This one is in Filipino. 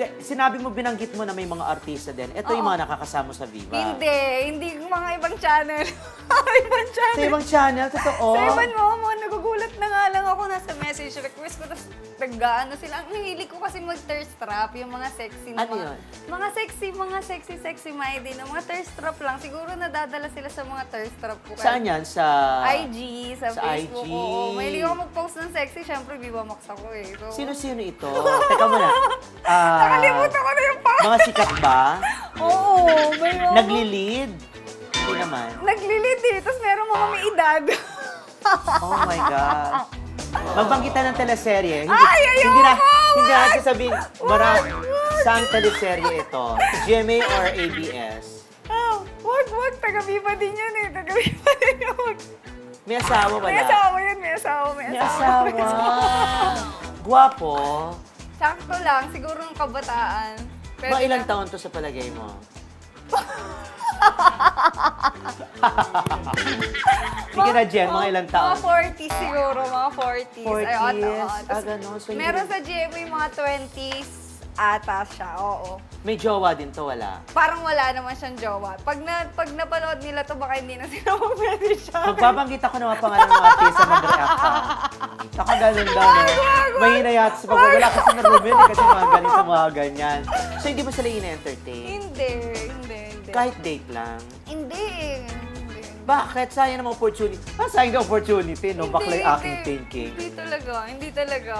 Te- Sinabi mo, binanggit mo na may mga artista din. Ito yung Oo. mga nakakasama sa Viva. Hindi, hindi yung mga ibang channel. ibang channel. Sa ibang channel, totoo. Sa ibang mo, mga nagugulat na nga lang ako nasa message request ko, tapos nag-ano sila. Ang hilig ko kasi mag-thirst trap, yung mga sexy na Ano mga, yun? mga sexy, mga sexy, sexy minded na mga thirst trap lang. Siguro nadadala sila sa mga thirst trap ko. Kaya- Saan yan? Sa... IG, sa, Sa Facebook, IG. oo. Mahilig ako mag-post ng sexy, syempre, Viva Max ako eh. So, Sino-sino ito? Teka muna. Ah, Nakalimutan ko na yung pa. Mga sikat ba? Oo, may mga... Nagli-lead? Hindi naman. Naglilid eh, tapos meron mga may edad. Oh my God. Magbanggit tayo ng teleserye. Hindi, Ay, ayoko! hindi na, hindi natin sabihin, mara, Wag, wag. saan teleserye ito? GMA or ABS? Oh, wag, wag. Taga-Viva din yan eh. Taga-Viva din yun. May asawa wala? May asawa yan, may asawa, may May asawa. asawa. Guwapo. Sakto lang, siguro ng kabataan. Pero Mga ilang taon to sa palagay mo? Sige na, Jen, mga ilang taon? Mga 40s siguro, mga 40s. 40s? Ay, oo. Ah, ganun. So, hindi meron sa GMA mga 20s ata siya, oo. May jowa din to, wala. Parang wala naman siyang jowa. Pag, na, pag napanood nila to, baka hindi na sila pwede siya. Magbabanggit ako ng mga pangalan ng artista mag-react ha. Saka ganun daw, no? Mahina yata sa pag wala kasi na Ruben, eh, kasi mga ganito, mga ganyan. So, hindi mo sila ina-entertain? Hindi, hindi, hindi. Kahit date lang? Hindi, hindi. Bakit? Sayang naman opportunity. Ah, sayang na opportunity, no? Hindi, Baklay aking thinking. Hindi talaga, hindi talaga.